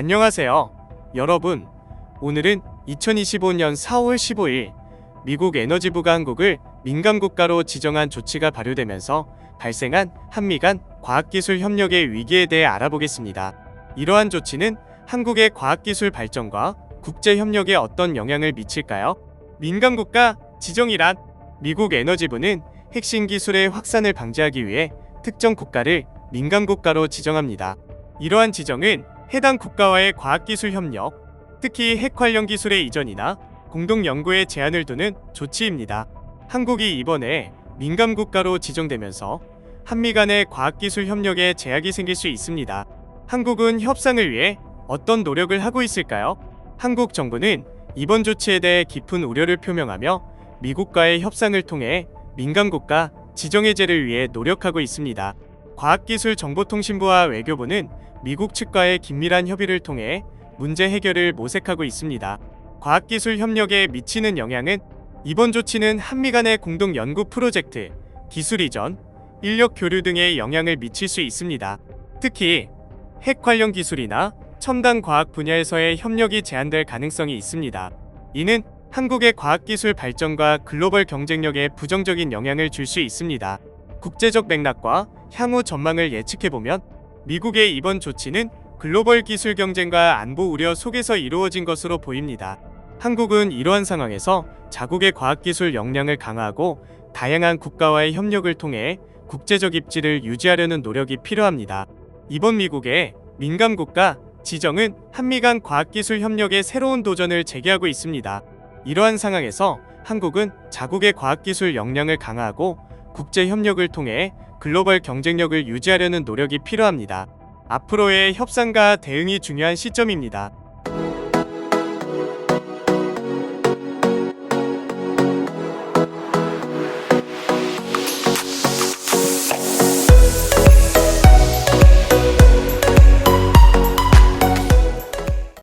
안녕하세요. 여러분, 오늘은 2025년 4월 15일 미국 에너지부가 한국을 민감국가로 지정한 조치가 발효되면서 발생한 한미 간 과학기술 협력의 위기에 대해 알아보겠습니다. 이러한 조치는 한국의 과학기술 발전과 국제 협력에 어떤 영향을 미칠까요? 민감국가 지정이란 미국 에너지부는 핵심 기술의 확산을 방지하기 위해 특정 국가를 민감국가로 지정합니다. 이러한 지정은 해당 국가와의 과학기술 협력, 특히 핵 관련 기술의 이전이나 공동 연구에 제한을 두는 조치입니다. 한국이 이번에 민감 국가로 지정되면서 한미 간의 과학기술 협력에 제약이 생길 수 있습니다. 한국은 협상을 위해 어떤 노력을 하고 있을까요? 한국 정부는 이번 조치에 대해 깊은 우려를 표명하며 미국과의 협상을 통해 민감 국가 지정 해제를 위해 노력하고 있습니다. 과학기술정보통신부와 외교부는 미국 측과의 긴밀한 협의를 통해 문제 해결을 모색하고 있습니다. 과학기술 협력에 미치는 영향은 이번 조치는 한미 간의 공동 연구 프로젝트, 기술 이전, 인력 교류 등에 영향을 미칠 수 있습니다. 특히 핵 관련 기술이나 첨단 과학 분야에서의 협력이 제한될 가능성이 있습니다. 이는 한국의 과학기술 발전과 글로벌 경쟁력에 부정적인 영향을 줄 수 있습니다. 국제적 맥락과 향후 전망을 예측해보면 미국의 이번 조치는 글로벌 기술 경쟁과 안보 우려 속에서 이루어진 것으로 보입니다. 한국은 이러한 상황에서 자국의 과학기술 역량을 강화하고 다양한 국가와의 협력을 통해 국제적 입지를 유지하려는 노력이 필요합니다. 이번 미국의 민감 국가 지정은 한미 간 과학기술 협력의 새로운 도전을 제기하고 있습니다. 이러한 상황에서 한국은 자국의 과학기술 역량을 강화하고 국제 협력을 통해 글로벌 경쟁력을 유지하려는 노력이 필요합니다. 앞으로의 협상과 대응이 중요한 시점입니다.